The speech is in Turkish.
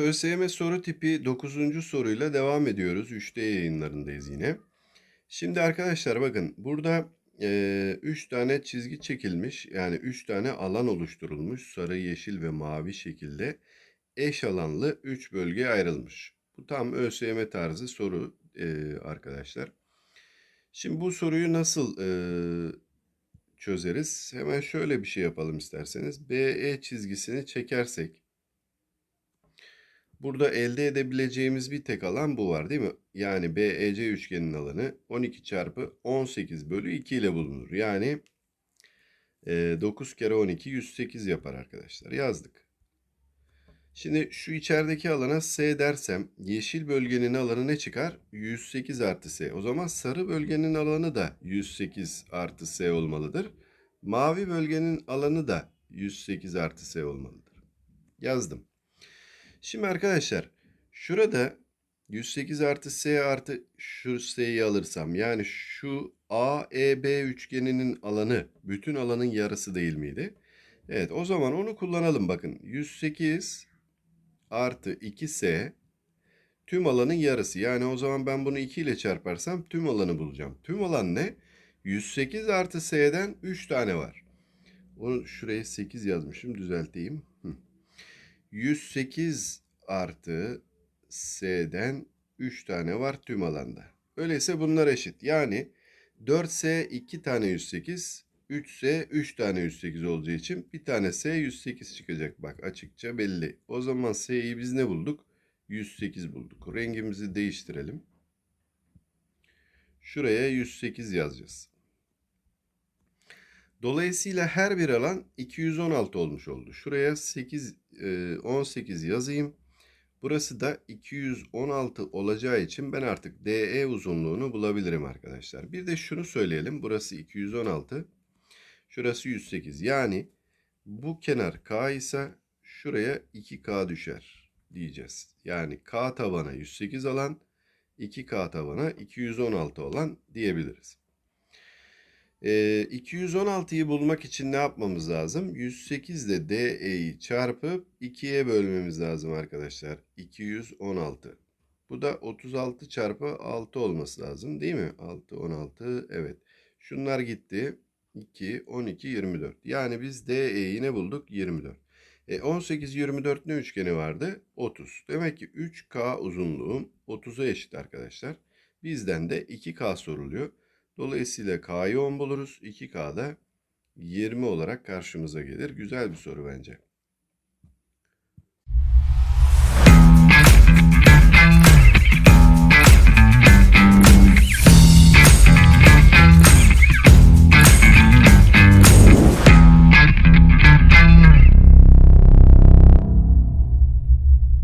ÖSYM soru tipi 9. soruyla devam ediyoruz. 3D yayınlarındayız yine. Şimdi arkadaşlar bakın burada 3 tane çizgi çekilmiş. Yani 3 tane alan oluşturulmuş. Sarı, yeşil ve mavi şekilde eş alanlı 3 bölgeye ayrılmış. Bu tam ÖSYM tarzı soru e, arkadaşlar. Şimdi bu soruyu nasıl e, çözeriz? Hemen şöyle bir şey yapalım isterseniz. BE çizgisini çekersek Burada elde edebileceğimiz bir tek alan bu var değil mi? Yani BEC üçgenin alanı 12 çarpı 18 bölü 2 ile bulunur. Yani e, 9 kere 12 108 yapar arkadaşlar. Yazdık. Şimdi şu içerideki alana S dersem yeşil bölgenin alanı ne çıkar? 108 artı S. O zaman sarı bölgenin alanı da 108 artı S olmalıdır. Mavi bölgenin alanı da 108 artı S olmalıdır. Yazdım. Şimdi arkadaşlar şurada 108 artı S artı şu S'yi alırsam yani şu AEB üçgeninin alanı bütün alanın yarısı değil miydi? Evet o zaman onu kullanalım bakın. 108 artı 2S tüm alanın yarısı. Yani o zaman ben bunu 2 ile çarparsam tüm alanı bulacağım. Tüm alan ne? 108 artı S'den 3 tane var. Onu şuraya 8 yazmışım düzelteyim. 108 artı S'den 3 tane var tüm alanda. Öyleyse bunlar eşit. Yani 4S 2 tane 108, 3S 3 tane 108 olacağı için bir tane S 108 çıkacak. Bak açıkça belli. O zaman S'yi biz ne bulduk? 108 bulduk. Rengimizi değiştirelim. Şuraya 108 yazacağız. Dolayısıyla her bir alan 216 olmuş oldu. Şuraya 8, 18 yazayım. Burası da 216 olacağı için ben artık DE uzunluğunu bulabilirim arkadaşlar. Bir de şunu söyleyelim. Burası 216. Şurası 108. Yani bu kenar K ise şuraya 2K düşer diyeceğiz. Yani K tabana 108 alan 2K tabana 216 olan diyebiliriz. E, 216'yı bulmak için ne yapmamız lazım? 108 ile DE'yi çarpıp 2'ye bölmemiz lazım arkadaşlar. 216. Bu da 36 çarpı 6 olması lazım değil mi? 6, 16 evet. Şunlar gitti. 2, 12, 24. Yani biz DE'yi ne bulduk? 24. E 18, 24 ne üçgeni vardı? 30. Demek ki 3K uzunluğum 30'a eşit arkadaşlar. Bizden de 2K soruluyor. Dolayısıyla K'yı 10 buluruz. 2K'da 20 olarak karşımıza gelir. Güzel bir soru bence.